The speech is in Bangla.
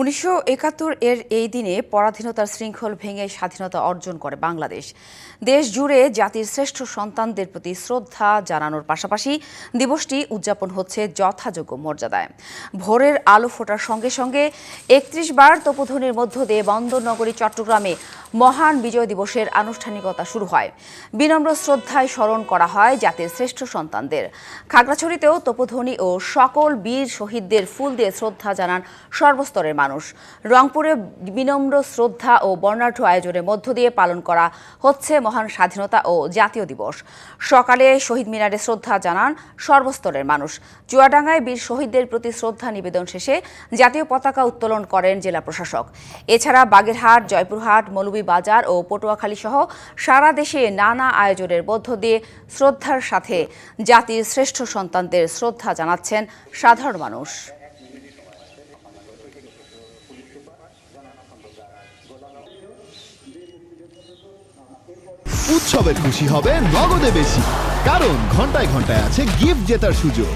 উনিশশো একাত্তর এর এই দিনে পরাধীনতার শৃঙ্খল ভেঙে স্বাধীনতা অর্জন করে বাংলাদেশ। দেশ জুড়ে জাতির শ্রেষ্ঠ সন্তানদের প্রতি শ্রদ্ধা জানানোর পাশাপাশি দিবসটি উদযাপন হচ্ছে যথাযোগ্য মর্যাদায়। ভোরের আলো ফোটার সঙ্গে সঙ্গে একত্রিশ বার তপোধনের মধ্য দিয়ে বন্দরনগরী চট্টগ্রামে মহান বিজয় দিবসের আনুষ্ঠানিকতা শুরু হয়। বিনম্র শ্রদ্ধায় স্মরণ করা হয় জাতির শ্রেষ্ঠ সন্তানদের। খাগড়াছড়িতেও তপধ্বনি ও সকল বীর শহীদদের ফুল দিয়ে শ্রদ্ধা জানান সর্বস্তরের মানুষ। রংপুরে বিনম্র শ্রদ্ধা ও বর্ণাঢ্য আয়োজনের মধ্য দিয়ে পালন করা হচ্ছে মহান স্বাধীনতা ও জাতীয় দিবস। সকালে শহীদ মিনারে শ্রদ্ধা জানান সর্বস্তরের মানুষ। চুয়াডাঙ্গায় বীর শহীদদের প্রতি শ্রদ্ধা নিবেদন শেষে জাতীয় পতাকা উত্তোলন করেন জেলা প্রশাসক। এছাড়া বাগেরহাট, জয়পুরহাট মৌলভীবাজার ও পটুয়াখালী সহ সারা দেশে নানা আয়োজনের মধ্য দিয়ে শ্রদ্ধার সাথে জাতির শ্রেষ্ঠ সন্তানদের শ্রদ্ধা জানাচ্ছেন সাধারণ মানুষ। উৎসবের খুশি হবে নগদে বেশি, কারণ ঘন্টায় ঘন্টায় আছে গিফট জেতার সুযোগ।